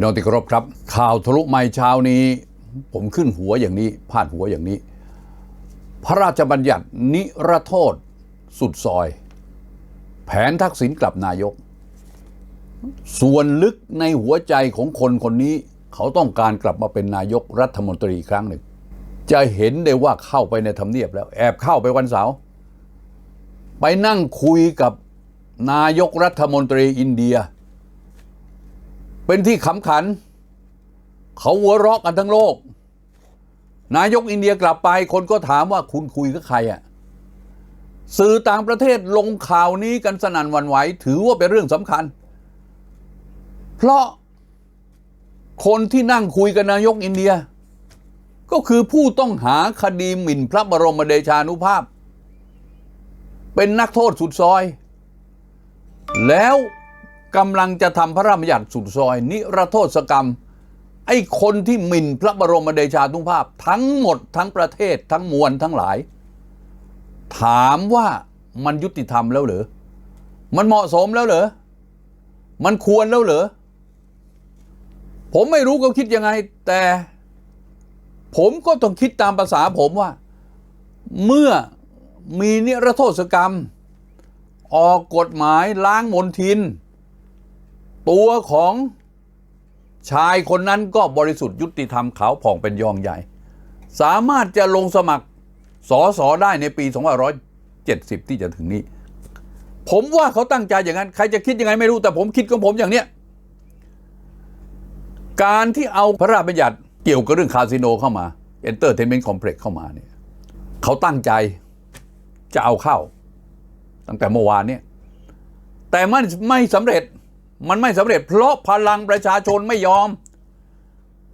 พี่น้องที่เคารพครับ ข่าวทะลุไม่เช้านี้ ผมขึ้นหัวอย่างนี้พาดหัวอย่างนี้ พระราชบัญญัตินิรโทษ สุดซอย แผนทักษิณกลับนายก ส่วนลึกในหัวใจของคนคนนี้ เขาต้องการกลับมาเป็นนายกรัฐมนตรีอีกครั้งหนึ่ง จะเห็นได้ว่าเข้าไปในทำเนียบแล้ว แอบเข้าไปวันเสาร์ไปนั่งคุยกับนายกรัฐมนตรีอินเดีย เป็นที่ขำขัน เขาหัวเราะกันทั้งโลก นายกอินเดียกลับไป คนก็ถามว่าคุณคุยกับใครอะสื่อต่างประเทศลงข่าวนี้กันสนั่นวันไหว ถือว่าเป็นเรื่องสำคัญ เพราะคนที่นั่งคุยกับนายกอินเดีย ก็คือผู้ต้องหาคดีหมิ่นพระบรมเดชานุภาพ เป็นนักโทษสุดซอย แล้ว กำลังจะทำพระราชบัญญัติสุดซอย นิรโทษกรรม ไอ้คนที่หมิ่นพระบรมเดชานุภาพ ทั้งหมดทั้งประเทศทั้งมวลทั้งหลาย ถามว่ามันยุติธรรมแล้วเหรอ มันเหมาะสมแล้วเหรอ มันควรแล้วเหรอ ผมไม่รู้เขาคิดยังไง แต่ผมก็ต้องคิดตามภาษาผมว่า เมื่อมีนิรโทษกรรม ออกกฎหมายล้างมนทิน ตัวของชายคนนั้นก็บริสุทธิ์ยุติธรรมขาวผ่องเป็นยองใหญ่ สามารถจะลงสมัครสอสอได้ในปี 2570 ที่จะถึงนี้ ผมว่าเขาตั้งใจอย่างนั้น ใครจะคิดยังไงไม่รู้แต่ผมคิดของผมอย่างเนี้ยการที่เอาพระราชบัญญัติเกี่ยวกับเรื่องคาสิโนเข้ามา Entertainment Complex เข้ามาเนี่ยเขาตั้งใจจะเอาเข้า ตั้งแต่เมื่อวานเนี่ยแต่มันไม่สำเร็จ มันไม่สำเร็จเพราะพลังประชาชนไม่ยอม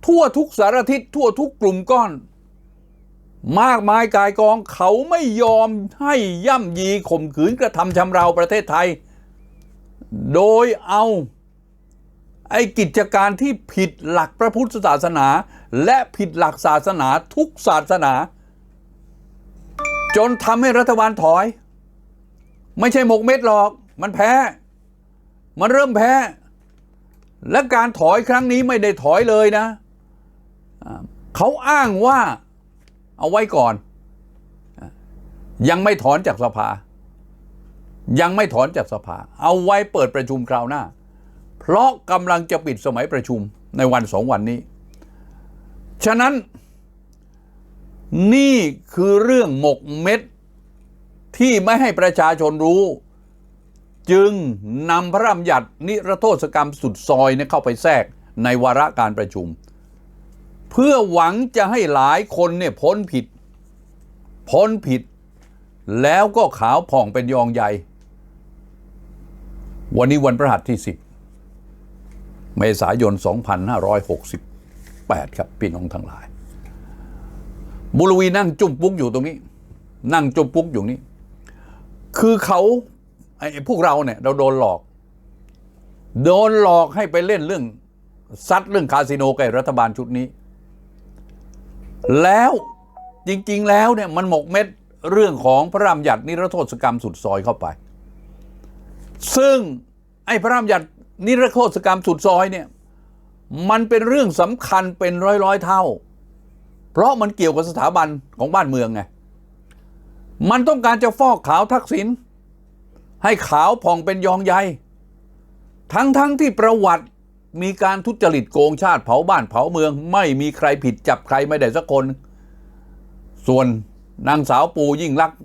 ทั่วทุกสารทิศทั่วทุกกลุ่มก้อน มากมายกายกองเขาไม่ยอมให้ย่ำยีข่มขืนกระทำชำเราประเทศไทย โดยเอาไอ้กิจการที่ผิดหลักพระพุทธศาสนา และผิดหลักศาสนาทุกศาสนา จนทำให้รัฐบาลถอย ไม่ใช่หมกเม็ดหรอก มันแพ้ มันเริ่มแพ้ และการถอยครั้งนี้ไม่ได้ถอยเลยนะ เขาอ้างว่าเอาไว้ก่อนอยังไม่ถอนจากสภา ยังไม่ถอนจากสภา เอาไว้เปิดประชุมคราวหน้า เพราะกำลังจะปิดสมัยประชุมในวันสองวันนี้ ฉะนั้นนี่คือเรื่องหมกเม็ดที่ไม่ให้ประชาชนรู้ จึงนำพระราชบัญญัตินิรโทษกรรมสุดซอยเเข้าไปแทรกในวาระการประชุม เพื่อหวังจะให้หลายคนเนี่ยพ้นผิด พ้นผิด แล้วก็ขาวผ่องเป็นยองใหญ่ วันนี้วันพระหัสที่ 10 เมษายน 2568 ครับพี่น้องทั้งหลาย บุรวีนั่งจุ่มปุ๊กอยู่ตรงนี้ นั่งจุ่มปุ๊กอยู่นี้ คือเขา ไอ้พวกเราเนี่ย เราโดนหลอก โดนหลอกให้ไปเล่นเรื่องซัดเรื่องคาสิโนกับรัฐบาลชุดนี้ แล้วจริง ๆ แล้วเนี่ยมันหมกเม็ดเรื่องของพระรามหยัดนิรโทษกรรมสุดซอยเข้าไป ซึ่งไอ้พระรามหยัดนิรโทษกรรมสุดซอยเนี่ย มันเป็นเรื่องสำคัญเป็นร้อยร้อยเท่า เพราะมันเกี่ยวกับสถาบันของบ้านเมืองไง มันต้องการจะฟอกขาวทักษิณ ให้ขาวผ่องเป็นยองใยทั้งๆทที่ประวัติมีการทุจริตโกงชาติเผาบ้านเผาเมือง ไม่มีใครผิดจับใครไม่ได้สักคน ส่วนนางสาวปูยิ่งลักษณ์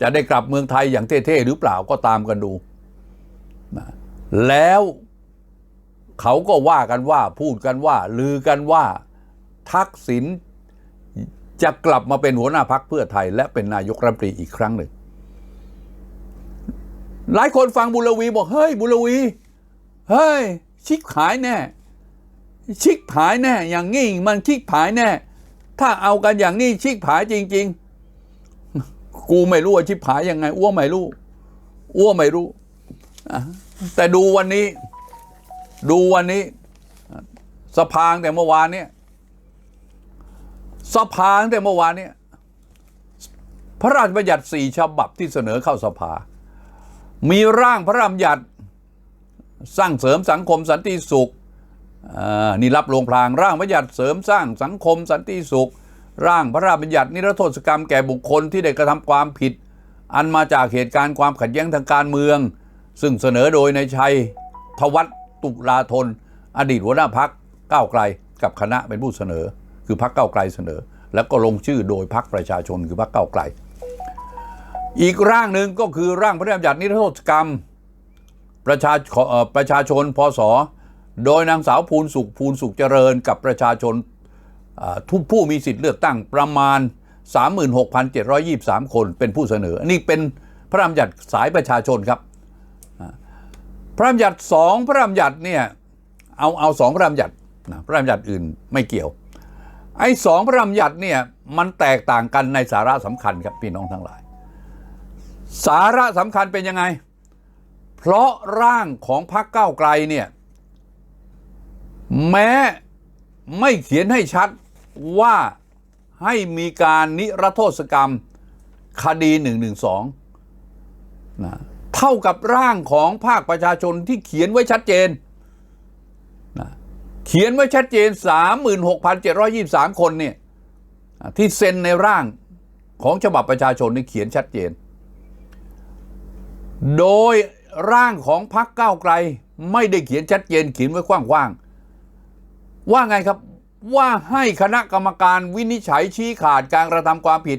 จะได้กลับเมืองไทยอย่างเท่ๆหรือเปล่าก็ตามกันดูนะแล้วเขาก็ว่ากันว่าพูดกันว่า ลือกันว่าทักษิณจะกลับมาเป็นหัวหน้าพักเพื่อไทย และเป็นนายกรัฐมนตรีอีกครั้งหนึ่ง หลายคนฟังบุรวีบอกเฮ้ยบุรวี เฮ้ย ชิกหายแน่ ชิกหายแน่ อย่างงี้มันชิกหายแน่ ถ้าเอากันอย่างนี้ชิกหายจริง ๆ กูไม่รู้ว่าชิกหายยังไง อ้วไม่รู้ อ้วไม่รู้แต่ดูวันนี้ ดูวันนี้ สภางแต่เมื่อวานเนี่ยสภาตั้งแต่เมื่อวานเนี่ย พระราชบัญญัติสี่ฉบับที่เสนอเข้าสภา มีร่างพระราชบัญญัติสร้างเสริมสังคมสันติสุขอ่านี่รับลวงพลางร่างบัญญัติเสริมสร้างสังคมสันติสุข ร่างพระราชบัญญัตินิรโทษกรรมแก่บุคคลที่ได้กระทำความผิด อันมาจากเหตุการณ์ความขัดแย้งทางการเมือง ซึ่งเสนอโดยในายชัยทวัฒน์ตุลาธน อดีตหัวหน้าพักก้าวไกลกับคณะเป็นผู้เสนอ คือพักก้าวไกลเสนอ แล้วก็ลงชื่อโดยพักประชาชนคือพักก้าวไกล อีกร่างหนึ่งก็คือร่างพระราชบัญญัตินิรโทษกรรม ประชาประชาชนพศโดยนางสาวภูนสุขภูนสุขเจริญกับประชาชนทุกผู้มีสิทธิ์เลือกตั้งประมาณ 36,723 คนเป็นผู้เสนอ อันนี้เป็นพระราชบัญญัติสายประชาชนครับ พระราชบัญญัติสองพระราชบัญญัติเนี่ยเอาเอาสองพระราชบัญญัตินะพระราชบัญญัติอื่นไม่เกี่ยว ไอ้สองพระราชบัญญัติเนี่ยมันแตกต่างกันในสาระสำคัญครับพี่น้องทั้งหลาย สาระสำคัญเป็นยังไง เพราะร่างของพรรคก้าวไกลเนี่ย แม้ไม่เขียนให้ชัดว่าให้มีการนิรโทษกรรมคดี1นึนะเท่ากับร่างของภาคประชาชนที่เขียนไว้ชัดเจนนะเขียนไว้ชัดเจน 36,723 คนเนี่ยที่เซ็นในร่างของฉบับประชาชนนี่เขียนชัดเจน โดยร่างของพรรคก้าวไกล ไม่ได้เขียนชัดเจนเขียนไว้กว้างๆ ว่าไงครับว่าให้คณะกรรมการวินิจฉัยชี้ขาดการกระทำความผิด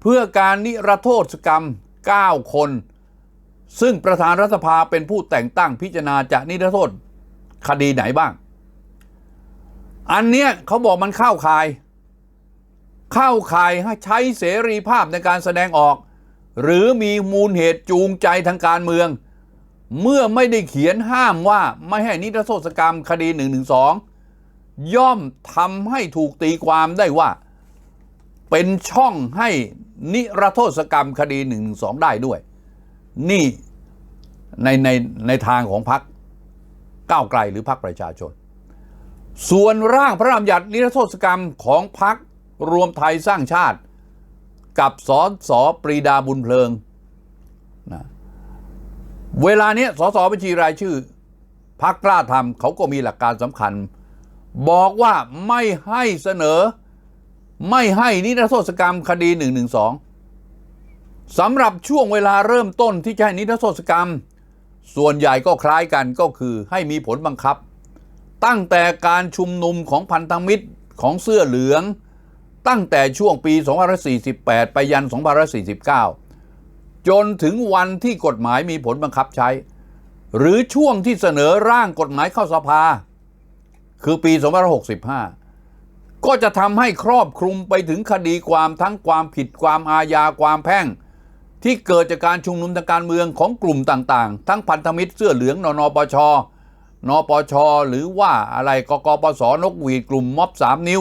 เพื่อการนิรโทษกรรม 9 คน ซึ่งประธานรัฐสภาเป็นผู้แต่งตั้งพิจารณาจะนิรโทษคดีไหนบ้าง อันเนี้ยเขาบอกมันเข้าข่าย เข้าข่ายให้ใช้เสรีภาพในการแสดงออก หรือมีมูลเหตุจูงใจทางการเมือง เมื่อไม่ได้เขียนห้ามว่าไม่ให้นิรโทษกรรมคดี1นึย่อมทำให้ถูกตีความได้ว่า เป็นช่องให้นิรโทษกรรมคดี1นึได้ด้วย นี่ในในในทางของพรรคก้าวไกลหรือพรรคประชาชน ส่วนร่างพระราชบัญญัตินิรโทษกรรมของพรรครวมไทยสร้างชาติ กับสอสอปรีดาบุญเพลิงนะเวลานี้ยสสบัญชีรายชื่อพักกล้าทำเขาก็มีหลักการสำคัญ บอกว่าไม่ให้เสนอ ไม่ให้นิรโทษกรรมคดี1นึสำหรับช่วงเวลาเริ่มต้นที่จะให้นิรโทษกรรม ส่วนใหญ่ก็คล้ายกันก็คือให้มีผลบังคับ ตั้งแต่การชุมนุมของพันธมิตรของเสื้อเหลือง ตั้งแต่ช่วงปี 2548 ไปยัน 2549 จนถึงวันที่กฎหมายมีผลบังคับใช้ หรือช่วงที่เสนอร่างกฎหมายเข้าสภา คือปี 2565 ก็จะทำให้ครอบคลุมไปถึงคดีความทั้งความผิดความอาญาความแพ่ง ที่เกิดจากการชุมนุมทางการเมืองของกลุ่มต่างๆ ทั้งพันธมิตรเสื้อเหลืองนนปชนปช หรือว่าอะไรกกปสนกหวีดกลุ่มม็อบสามนิ้ว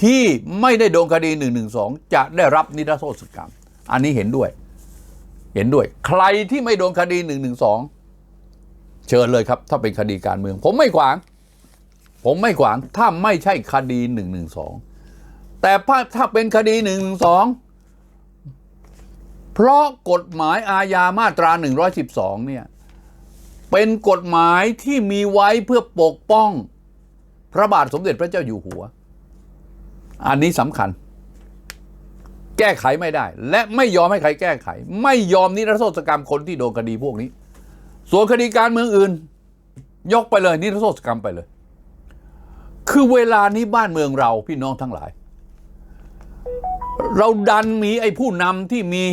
ที่ไม่ได้โดนคดี1นึจะได้รับนิรโทษกรรม อันนี้เห็นด้วย เห็นด้วย ใครที่ไม่โดนคดี1นึเชิญเลยครับ ถ้าเป็นคดีการเมือง ผมไม่ขวาง ผมไม่ขวาง ถ้าไม่ใช่คดี1นึแต่ถ้าเป็นคดี1นึเพราะกฎหมายอาญามาตรา 112 เนี่ย เป็นกฎหมายที่มีไว้เพื่อปกป้อง พระบาทสมเด็จพระเจ้าอยู่หัว อันนี้สำคัญ แก้ไขไม่ได้ และไม่ยอมให้ใครแก้ไข ไม่ยอมนิรโทษกรรมคนที่โดนคดีพวกนี้ ส่วนคดีการเมืองอื่น ยกไปเลยนิรโทษกรรมไปเลย คือเวลานี้บ้านเมืองเราพี่น้องทั้งหลาย เราดันมีไอ้ผู้นำที่มี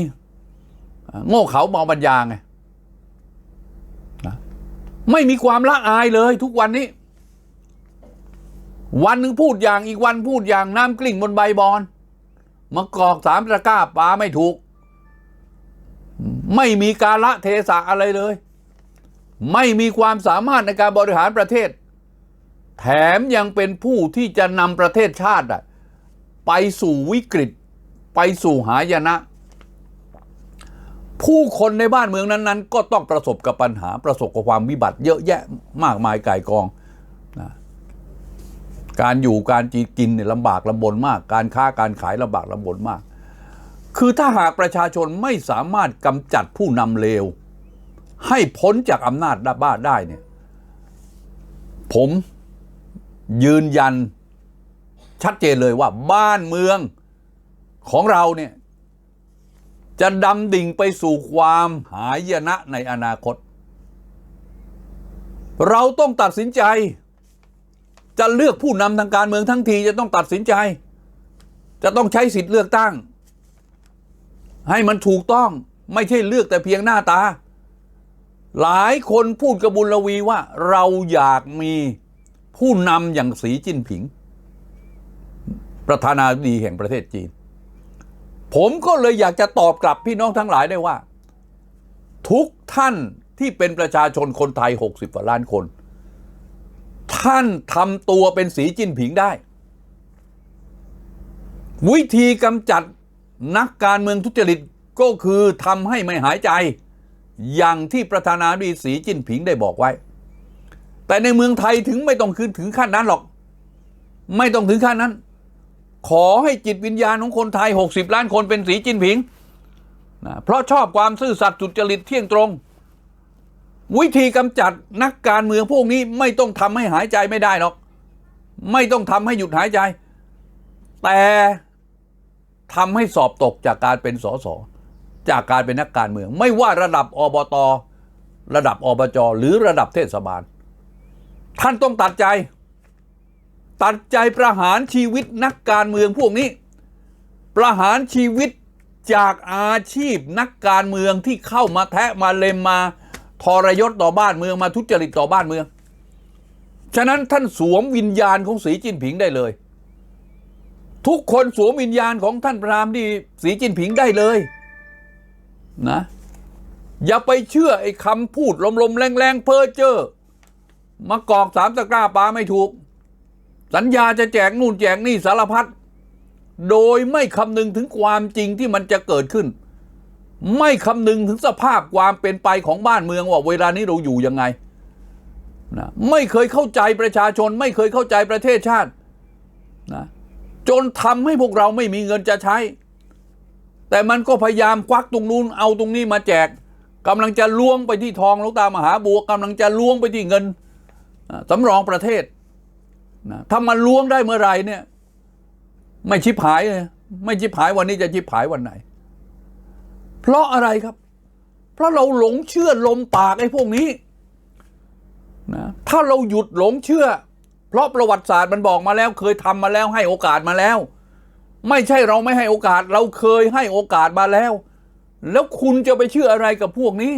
โง่เขาเมาปัญญาไงนะไม่มีความละอายเลยทุกวันนี้ วันหนึ่งพูดอย่างอีกวันพูดอย่างน้ำกลิ้งบนใบบอนมากอกสามตะกร้าปลาไม่ถูก ไม่มีการละเทศะอะไรเลย ไม่มีความสามารถในการบริหารประเทศ แถมยังเป็นผู้ที่จะนำประเทศชาติไปสู่วิกฤต ไปสู่หายนะ ผู้คนในบ้านเมืองนั้น ๆ ก็ต้องประสบกับปัญหาประสบกับความวิบัติเยอะแยะมากมายก่ายกอง การอยู่การกินเนี่ยลำบากลำบนมาก การค้าการขายลำบากลำบนมาก คือถ้าหากประชาชนไม่สามารถกำจัดผู้นำเลว ให้พ้นจากอำนาจด้าบ้าได้เนี่ยผมยืนยันชัดเจนเลยว่าบ้านเมืองของเราเนี่ยจะดำดิ่งไปสู่ความหายนะในอนาคต เราต้องตัดสินใจ จะเลือกผู้นำทางการเมืองทั้งทีจะต้องตัดสินใจ จะต้องใช้สิทธิ์เลือกตั้ง ให้มันถูกต้องไม่ใช่เลือกแต่เพียงหน้าตา หลายคนพูดกระบุญลวีว่า เราอยากมีผู้นำอย่างสีจิ้นผิง ประธานาธิบดีแห่งประเทศจีน ผมก็เลยอยากจะตอบกลับพี่น้องทั้งหลายได้ว่า ทุกท่านที่เป็นประชาชนคนไทย 60กว่าล้านคน ท่านทำตัวเป็นสีจิ้นผิงได้ วิธีกำจัดนักการเมืองทุจริตก็คือทำให้ไม่หายใจ อย่างที่ประธานาธิบดีสีจิ้นผิงได้บอกไว้ แต่ในเมืองไทยถึงไม่ต้องคืนถึงขั้นนั้นหรอก ไม่ต้องถึงขั้นนั้น ขอให้จิตวิญญาณของคนไทย 60 ล้านคนเป็นสีจิ้นผิงนะเพราะชอบความซื่อสัตย์สุจริตเที่ยงตรง วิธีกำจัดนักการเมืองพวกนี้ไม่ต้องทำให้หายใจไม่ได้หรอก ไม่ต้องทำให้หยุดหายใจ แต่ทำให้สอบตกจากการเป็นสสจากการเป็นนักการเมือง ไม่ว่าระดับอบต ระดับอบจหรือระดับเทศบาล ท่านต้องตัดใจ ตัดใจประหารชีวิตนักการเมืองพวกนี้ ประหารชีวิตจากอาชีพนักการเมืองที่เข้ามาแทะมาเลมมา ทรยศต่อบ้านเมืองมาทุจริตต่อบ้านเมือง ฉะนั้นท่านสวมวิญญาณของสีจิ้นผิงได้เลย ทุกคนสวมวิญญาณของท่านพระรามดีสีจิ้นผิงได้เลยนะอย่าไปเชื่อไอ้คำพูดลมๆแรงๆเพ้อเจ้อมากอกสามตะกร้าปลาไม่ถูก สัญญาจะแจกนู่นแจกนี่สารพัดโดยไม่คำนึงถึงความจริงที่มันจะเกิดขึ้น ไม่คำนึงถึงสภาพความเป็นไปของบ้านเมืองว่าเวลานี้เราอยู่ยังไงนะไม่เคยเข้าใจประชาชน ไม่เคยเข้าใจประเทศชาตินะจนทำให้พวกเราไม่มีเงินจะใช้ แต่มันก็พยายามควักตรงนู้นเอาตรงนี้มาแจกกำลังจะล้วงไปที่ทองหลูกตามหาบัวกำลังจะล้วงไปที่เงินสำรองประเทศนะถ้ามันล้วงได้เมื่อไหรเนี่ย ไม่ชิบหายเลยไม่ชิบหายวันนี้จะชิบหายวันไหน เพราะอะไรครับ เพราะเราหลงเชื่อลมปากไอ้พวกนี้นะถ้าเราหยุดหลงเชื่อ เพราะประวัติศาสตร์มันบอกมาแล้ว เคยทำมาแล้วให้โอกาสมาแล้ว ไม่ใช่เราไม่ให้โอกาส เราเคยให้โอกาสมาแล้ว แล้วคุณจะไปเชื่ออะไรกับพวกนี้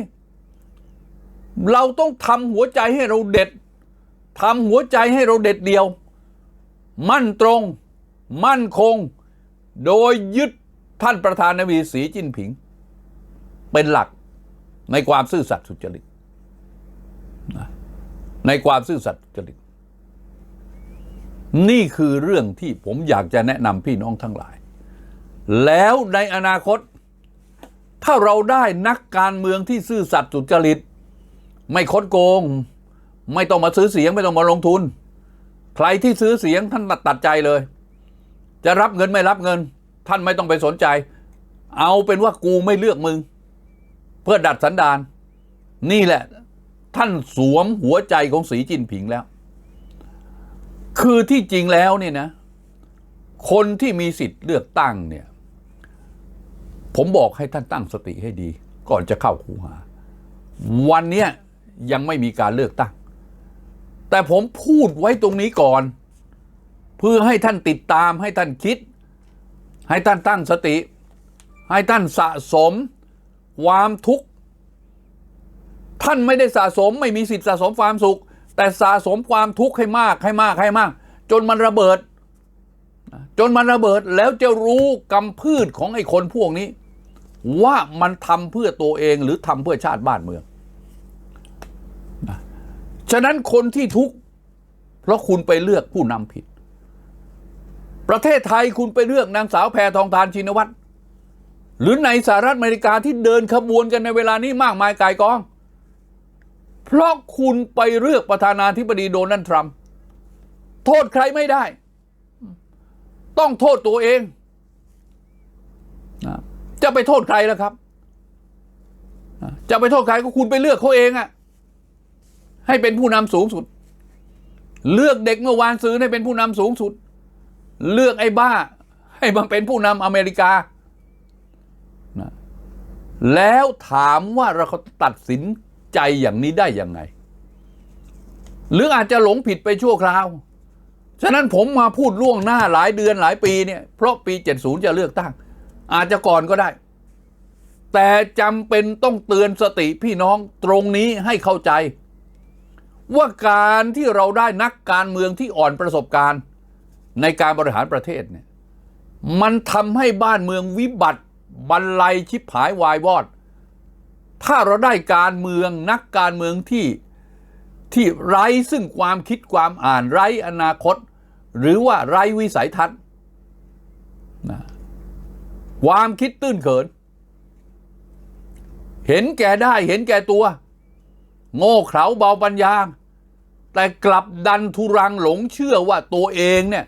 เราต้องทำหัวใจให้เราเด็ดทำหัวใจให้เราเด็ดเดียว มั่นตรง มั่นคง โดยยึดท่านประธานาธิบดีสีจิ้นผิง เป็นหลักในความซื่อสัตย์สุจริตในความซื่อสัตย์สุจริต นี่คือเรื่องที่ผมอยากจะแนะนำพี่น้องทั้งหลาย แล้วในอนาคต ถ้าเราได้นักการเมืองที่ซื่อสัตย์สุจริต ไม่คดโกง ไม่ต้องมาซื้อเสียงไม่ต้องมาลงทุน ใครที่ซื้อเสียงท่านตัดใจเลย จะรับเงินไม่รับเงิน ท่านไม่ต้องไปสนใจ เอาเป็นว่ากูไม่เลือกมึง เพื่อดัดสันดาน นี่แหละ ท่านสวมหัวใจของสีจิ้นผิงแล้ว คือที่จริงแล้วเนี่ยนะ คนที่มีสิทธิ์เลือกตั้งเนี่ย ผมบอกให้ท่านตั้งสติให้ดี ก่อนจะเข้าคูหา วันเนี้ยยังไม่มีการเลือกตั้ง แต่ผมพูดไว้ตรงนี้ก่อน เพื่อให้ท่านติดตามให้ท่านคิด ให้ท่านตั้งสติ ให้ท่านสะสม ความทุกข์ท่านไม่ได้สะสมไม่มีสิทธิ์สะสมความสุข แต่สะสมความทุกข์ให้มากให้มากให้มาก จนมันระเบิด จนมันระเบิดแล้วจะรู้กำพืชของไอ้คนพวกนี้ ว่ามันทำเพื่อตัวเองหรือทำเพื่อชาติบ้านเมืองฉะนั้นคนที่ทุกข์เพราะคุณไปเลือกผู้นำผิด ประเทศไทยคุณไปเลือกนางสาวแพทองทานชินวัตร หรือในสหรัฐอเมริกาที่เดินขบวนกันในเวลานี้มากมายกายกอง เพราะคุณไปเลือกประธานาธิบดีโดนัลด์ทรัมป์โทษใครไม่ได้ ต้องโทษตัวเองนะจะไปโทษใครล่ะครับนะจะไปโทษใครก็คุณไปเลือกเขาเองอะให้เป็นผู้นำสูงสุด เลือกเด็กเมื่อวานซื้อให้เป็นผู้นำสูงสุด เลือกไอ้บ้า ให้มาเป็นผู้นำอเมริกา แล้วถามว่าเราตัดสินใจอย่างนี้ได้ยังไง หรืออาจจะหลงผิดไปชั่วคราว ฉะนั้นผมมาพูดล่วงหน้าหลายเดือนหลายปีเนี่ย เพราะปี 70 จะเลือกตั้ง อาจจะก่อนก็ได้ แต่จำเป็นต้องเตือนสติพี่น้องตรงนี้ให้เข้าใจ ว่าการที่เราได้นักการเมืองที่อ่อนประสบการณ์ ในการบริหารประเทศเนี่ย มันทำให้บ้านเมืองวิบัติ บรรลัยชิบหายวายวอด ถ้าเราได้การเมืองนักการเมืองที่ที่ไร้ซึ่งความคิดความอ่านไร้อนาคต หรือว่าไร้วิสัยทัศน์นะความคิดตื้นเขิน เห็นแก่ได้เห็นแก่ตัว โง่เขลาเบาปัญญา แต่กลับดันทุรังหลงเชื่อว่าตัวเองเนี่ย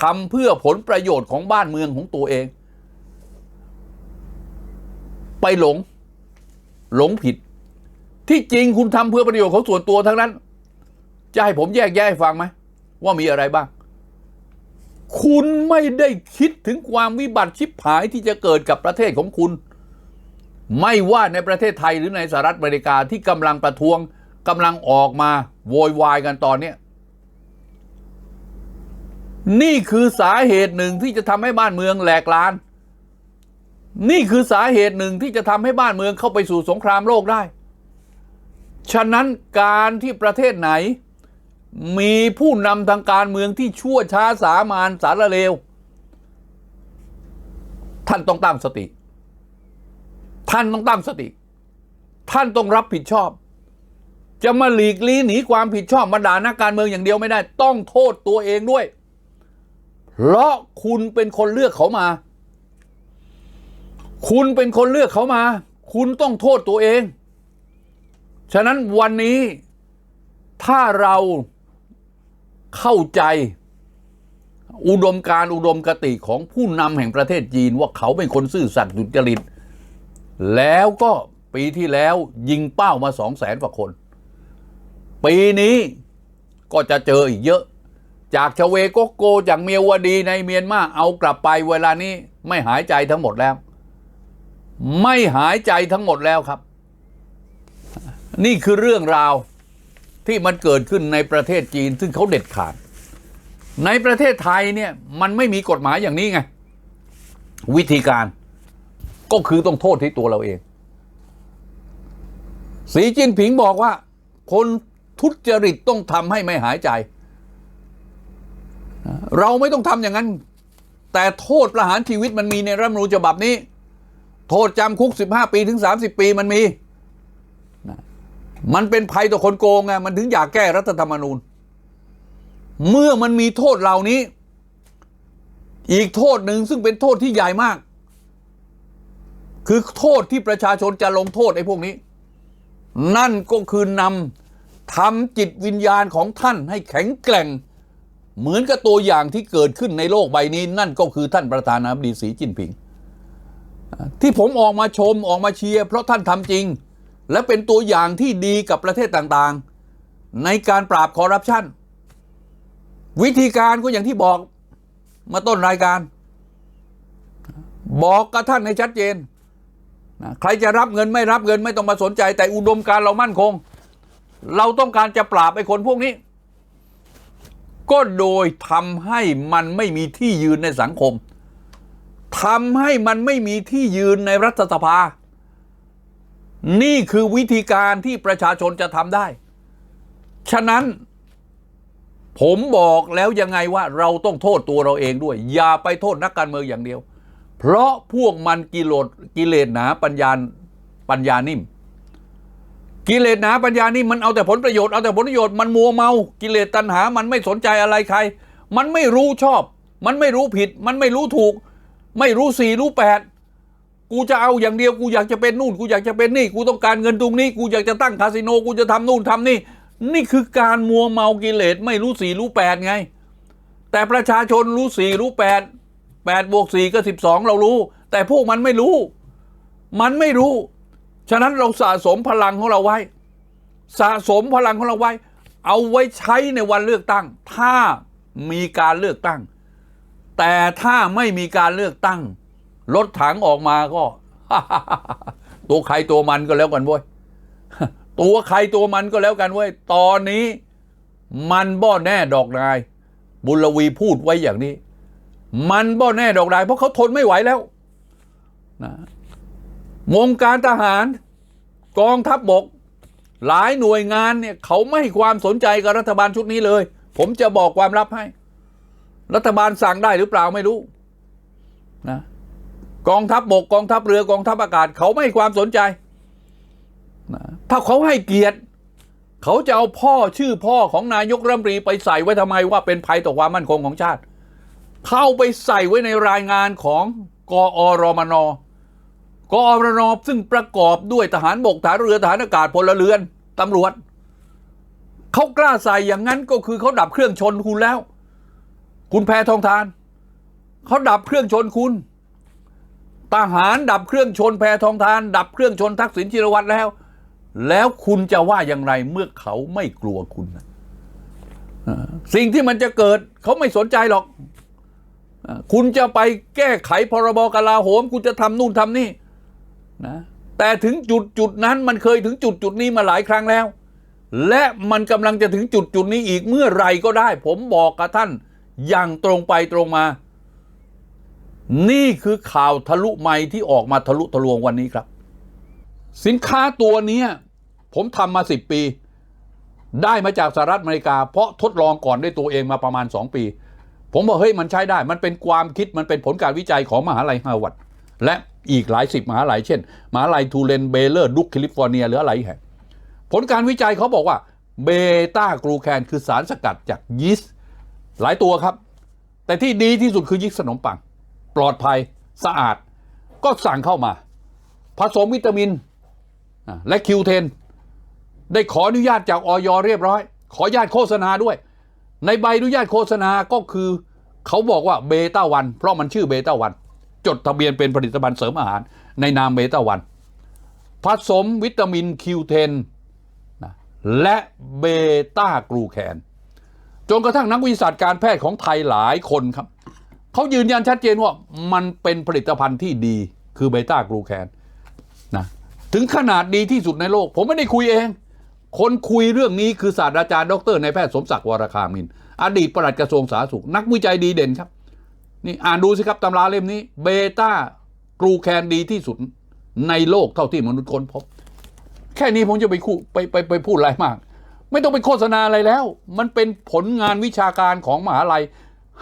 ทำเพื่อผลประโยชน์ของบ้านเมืองของตัวเอง ไปหลง หลงผิด ที่จริงคุณทำเพื่อประโยชน์ของส่วนตัวทั้งนั้น จะให้ผมแยกแยะให้ฟังไหมว่ามีอะไรบ้าง คุณไม่ได้คิดถึงความวิบัติชิบหายที่จะเกิดกับประเทศของคุณ ไม่ว่าในประเทศไทยหรือในสหรัฐอเมริกาที่กำลังประท้วงกำลังออกมาโวยวายกันตอนนี้นี่คือสาเหตุหนึ่งที่จะทำให้บ้านเมืองแหลกลาน นี่คือสาเหตุหนึ่งที่จะทำให้บ้านเมืองเข้าไปสู่สงครามโลกได้ ฉะนั้นการที่ประเทศไหน มีผู้นำทางการเมืองที่ชั่วช้าสามานสารเลว ท่านต้องตั้งสติ ท่านต้องตั้งสติ ท่านต้องรับผิดชอบ จะมาหลีกลี่หนีความผิดชอบมาด่านักการเมืองอย่างเดียวไม่ได้ ต้องโทษตัวเองด้วย เพราะคุณเป็นคนเลือกเขามา คุณเป็นคนเลือกเขามา คุณต้องโทษตัวเอง ฉะนั้นวันนี้ถ้าเราเข้าใจ อุดมการอุดมกติของผู้นำแห่งประเทศจีนว่าเขาเป็นคนซื่อสัตย์สุจริต แล้วก็ปีที่แล้วยิงเป้ามาสองแสนกว่าคน ปีนี้ก็จะเจออีกเยอะ จากชเวโกโกจากเมียวดีในเมียนมาเอากลับไปเวลานี้ไม่หายใจทั้งหมดแล้ว ไม่หายใจทั้งหมดแล้วครับ นี่คือเรื่องราวที่มันเกิดขึ้นในประเทศจีน ซึ่งเขาเด็ดขาด ในประเทศไทยเนี่ยมันไม่มีกฎหมายอย่างนี้ไง วิธีการก็คือต้องโทษที่ตัวเราเอง สีจิ้นผิงบอกว่า คนทุจริตต้องทำให้ไม่หายใจ เราไม่ต้องทำอย่างนั้น แต่โทษประหารชีวิตมันมีในรัฐมนูญฉบับนี้ โทษจำคุก 15 ปีถึง 30 ปีมันมี มันเป็นภัยต่อคนโกงไงมันถึงอยากแก้รัฐธรรมนูญ เมื่อมันมีโทษเหล่านี้ อีกโทษหนึ่งซึ่งเป็นโทษที่ใหญ่มาก คือโทษที่ประชาชนจะลงโทษไอ้พวกนี้ นั่นก็คือนำทำจิตวิญญาณของท่านให้แข็งแกร่ง เหมือนกับตัวอย่างที่เกิดขึ้นในโลกใบนี้ นั่นก็คือท่านประธานาธิบดีสีจิ้นผิง ที่ผมออกมาชมออกมาเชียร์เพราะท่านทำจริง และเป็นตัวอย่างที่ดีกับประเทศต่างๆ ในการปราบคอร์รัปชันวิธีการก็อย่างที่บอกมาต้นรายการ บอกกับท่านให้ชัดเจนนะใครจะรับเงินไม่รับเงินไม่ต้องมาสนใจ แต่อุดมการเรามั่นคง เราต้องการจะปราบไอ้คนพวกนี้ ก็โดยทำให้มันไม่มีที่ยืนในสังคม ทำให้มันไม่มีที่ยืนในรัฐสภา นี่คือวิธีการที่ประชาชนจะทำได้ ฉะนั้น ผมบอกแล้วยังไงว่าเราต้องโทษตัวเราเองด้วย อย่าไปโทษนักการเมืองอย่างเดียว เพราะพวกมันกิโลดกิเลสหนาปัญญาปัญญานิ่ม กิเลสหนาปัญญานิ่มมันเอาแต่ผลประโยชน์เอาแต่ผลประโยชน์มันมัวเมา กิเลสตัณหา มันไม่สนใจอะไรใคร มันไม่รู้ชอบ มันไม่รู้ผิด มันไม่รู้ถูก ไม่รู้สี่รู้แปดกูจะเอาอย่างเดียวกูอยากจะเป็นนู่น กูอยากจะเป็นนี่ กูต้องการเงินตรงนี้ กูอยากจะตั้งคาสิโน กูจะทำนู่นทำนี่ นี่คือการมัวเมากิเลสไม่รู้สี่รู้แปดไง แต่ประชาชนรู้สี่รู้แปดแปดบวกสี่ก็สิบสองเรารู้ แต่พวกมันไม่รู้ มันไม่รู้ ฉะนั้นเราสะสมพลังของเราไว้ สะสมพลังของเราไว้ เอาไว้ใช้ในวันเลือกตั้ง ถ้ามีการเลือกตั้ง แต่ถ้าไม่มีการเลือกตั้ง รถถังออกมาก็ ตัวใครตัวมันก็แล้วกันเว้ยตัวใครตัวมันก็แล้วกันเว้ยตอนนี้ มันบ่แน่ดอกนาย บุญลวีพูดไว้อย่างนี้ มันบ่แน่ดอกนาย เพราะเขาทนไม่ไหวแล้วนะวงการทหาร กองทัพบบก หลายหน่วยงานเนี่ย เขาไม่ให้ความสนใจกับรัฐบาลชุดนี้เลย ผมจะบอกความลับให้ รัฐบาลสั่งได้หรือเปล่าไม่รู้นะกองทัพบบกกองทัพเรือกองทัพอากาศ เขาไม่ความสนใจนะถ้าเขาให้เกียรติ เขาจะเอาพ่อชื่อพ่อของนายกรัฐมนตรีไปใส่ไว้ทำไมว่าเป็นภัยต่อความมั่นคงของชาติ เข้าไปใส่ไว้ในรายงานของกอรมนกอรนซึ่งประกอบด้วยทหารบกทหารเรือทหารอากาศพลเรือนตำรวจเขากล้าใส่อย่างนั้นก็คือเขาดับเครื่องชนคุณแล้ว คุณแพทองทาน เขาดับเครื่องชนคุณ ทหารดับเครื่องชนแพทองทาน ดับเครื่องชนทักษิณชินวัตรแล้ว แล้วคุณจะว่าอย่างไรเมื่อเขาไม่กลัวคุณสิ่งที่มันจะเกิดเขาไม่สนใจหรอก คุณจะไปแก้ไขพรบกลาโหม คุณจะทำนู่นทำนี่นะแต่ถึงจุดจุดนั้นมันเคยถึงจุดจุดนี้มาหลายครั้งแล้ว และมันกำลังจะถึงจุดจุดนี้อีกเมื่อไรก็ได้ ผมบอกกับท่าน อย่างตรงไปตรงมา นี่คือข่าวทะลุไมค์ที่ออกมาทะลุทะลวงวันนี้ครับ สินค้าตัวนี้ผมทำมาสิบปี ได้มาจากสหรัฐอเมริกา เพราะทดลองก่อนด้วยตัวเองมาประมาณ 2 ปี ผมบอกเฮ้ยมันใช้ได้ มันเป็นความคิดมันเป็นผลการวิจัยของมหาลัยฮาวาดและอีกหลายสิบมหาลัยเช่นมหาลัยทูเลนเบเลอร์ดุกแคลิฟอร์เนียหรืออะไรแห่งผลการวิจัยเขาบอกว่าเบต้ากลูแคนคือสารสกัดจากยีสต์ หลายตัวครับ แต่ที่ดีที่สุดคือยีสต์ขนมปัง ปลอดภัยสะอาด ก็สั่งเข้ามา ผสมวิตามินและคิวเทนได้ขออนุญาตจากออยเรียบร้อย ขออนุญาตโฆษณาด้วย ในใบอนุญาตโฆษณาก็คือ เขาบอกว่าเบต้าวันเพราะมันชื่อเบต้าวันจดทะเบียนเป็นผลิตภัณฑ์เสริมอาหาร ในนามเบต้าวันผสมวิตามินคิวเทนและเบต้ากลูแคน จนกระทั่งนักวิทยาการแพทย์ของไทยหลายคนครับเขายืนยันชัดเจนว่ามันเป็นผลิตภัณฑ์ที่ดีคือเบต้ากลูแคนนะถึงขนาดดีที่สุดในโลก ผมไม่ได้คุยเอง คนคุยเรื่องนี้คือศาสตราจารย์ดรนายแพทย์สมศักดิ์วรคามิน อดีตปลัดกระทรวงสาธารณสุข นักวิจัยดีเด่นครับ นี่อ่านดูสิครับตำราเล่มนี้เบต้ากลูแคนดีที่สุดในโลกเท่าที่มนุษย์ค้นพบ แค่นี้ผมจะไปคู่ไปไปไปพูดอะไรมาก ไม่ต้องไปโฆษณาอะไรแล้ว มันเป็นผลงานวิชาการของมหาลัย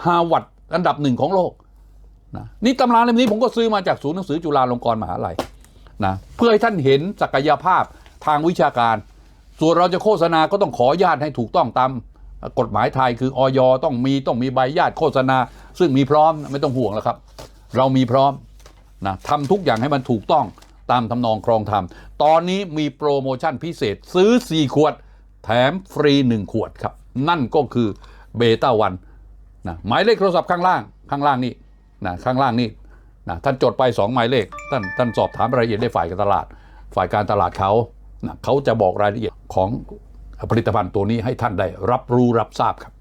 ฮาวาดอันดับหนึ่งของโลกนะนี่ตำราเล่มนี้ผมก็ซื้อมาจากศูนย์หนังสือจุฬาลงกรณ์มหาลัยนะเพื่อให้ท่านเห็นศักยภาพทางวิชาการ ส่วนเราจะโฆษณาก็ต้องขออนุญาตให้ถูกต้องตามกฎหมายไทยคือออยต้องมีต้องมีใบญาตโฆษณา ซึ่งมีพร้อมไม่ต้องห่วงแล้วครับ เรามีพร้อมนะทำทุกอย่างให้มันถูกต้องตามทำนองครองธรรมตอนนี้มีโปรโมชั่นพิเศษซื้อ 4 ขวด แถมฟรี 1 ขวดครับ นั่นก็คือเบต้าวันนะหมายเลขโทรศัพท์ข้างล่างข้างล่างนี่นะข้างล่างนี่นะท่านจดไป 2 หมายเลข ท่านท่านสอบถามรายละเอียดได้ฝ่ายการตลาด ฝ่ายการตลาดเขานะเขาจะบอกรายละเอียดของผลิตภัณฑ์ตัวนี้ให้ท่านได้รับรู้รับทราบครับ